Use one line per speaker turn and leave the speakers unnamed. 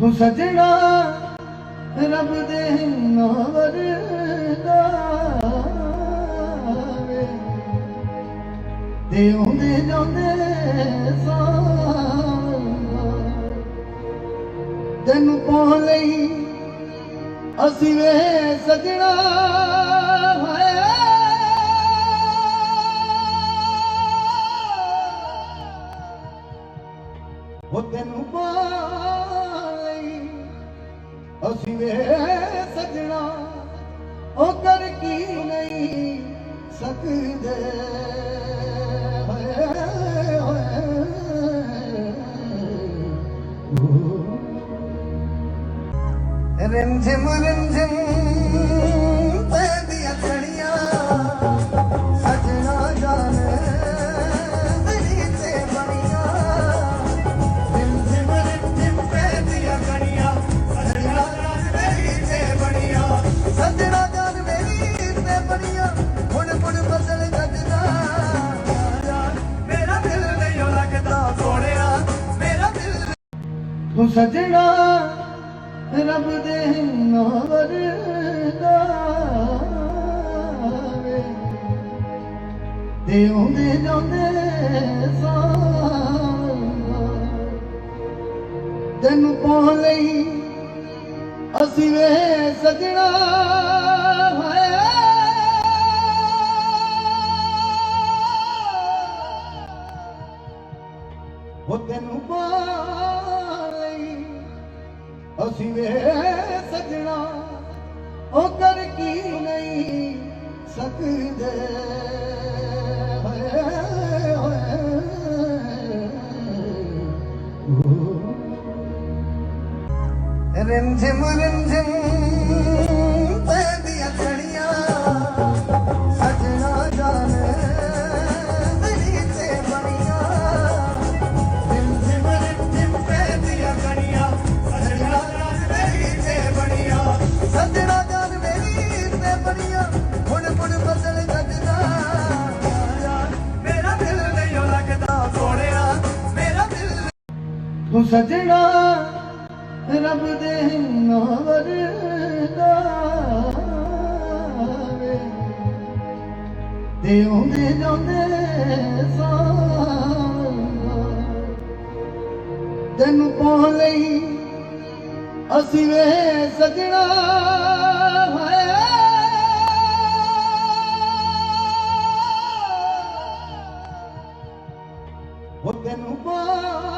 ਤੂੰ ਸਜਣਾ, ਰੱਬ ਦੇ ਨਾਵਰ ਦਾ ਤੇ ਆਉਂਦੇ ਜਾਂਦੇ ਸਾਂ ਤੈਨੂੰ ਪਾਉਣ ਲਈ ਅਸੀਂ ਵੇ ਸਜਣਾ। ਉਹ ਤੈਨੂੰ ਪਾਉਣ ਅਸੀਂ ਵੇ ਸਜਣਾ ਉਹ ਕਰ ਕੀ ਨਹੀਂ ਸਕਦੇ? ਹੋਏ ਹੋਏ ਰਿਮਝਿਮ ਰਿਮਝਿਮ ਤੂੰ ਸਜਣਾ, ਰੱਬ ਦੇ ਨਾਵਰ ਦਾ ਤੇ ਆਉਂਦੇ ਜਾਂਦੇ ਸਾਂ ਤੈਨੂੰ ਪਾਉਣ ਲਈ ਅਸੀਂ ਵੇ ਸਜਣਾ। ਉਹ ਤੈਨੂੰ ਪਾਉਣ ਲਈ। ਅਸੀਂ ਵੇ ਸਜਣਾ, ਉਹ ਕਰ ਕੀ ਨਹੀਂ ਸਕਦੇ? ਹੋਏ ਹੋਏ ਰਿਮਝਿਮ ਰਿਮਝਿਮ ਤੂੰ ਸਜਣਾ, ਰੱਬ ਦੇ ਨਾਵਰ ਦਾ ਤੇ ਆਉਂਦੇ ਜਾਂਦੇ ਸਾਂ ਤੈਨੂੰ ਪਾਉਣ ਲਈ ਅਸੀਂ ਵੇ ਸਜਣਾ। ਉਹ ਤੈਨੂੰ ਪਾ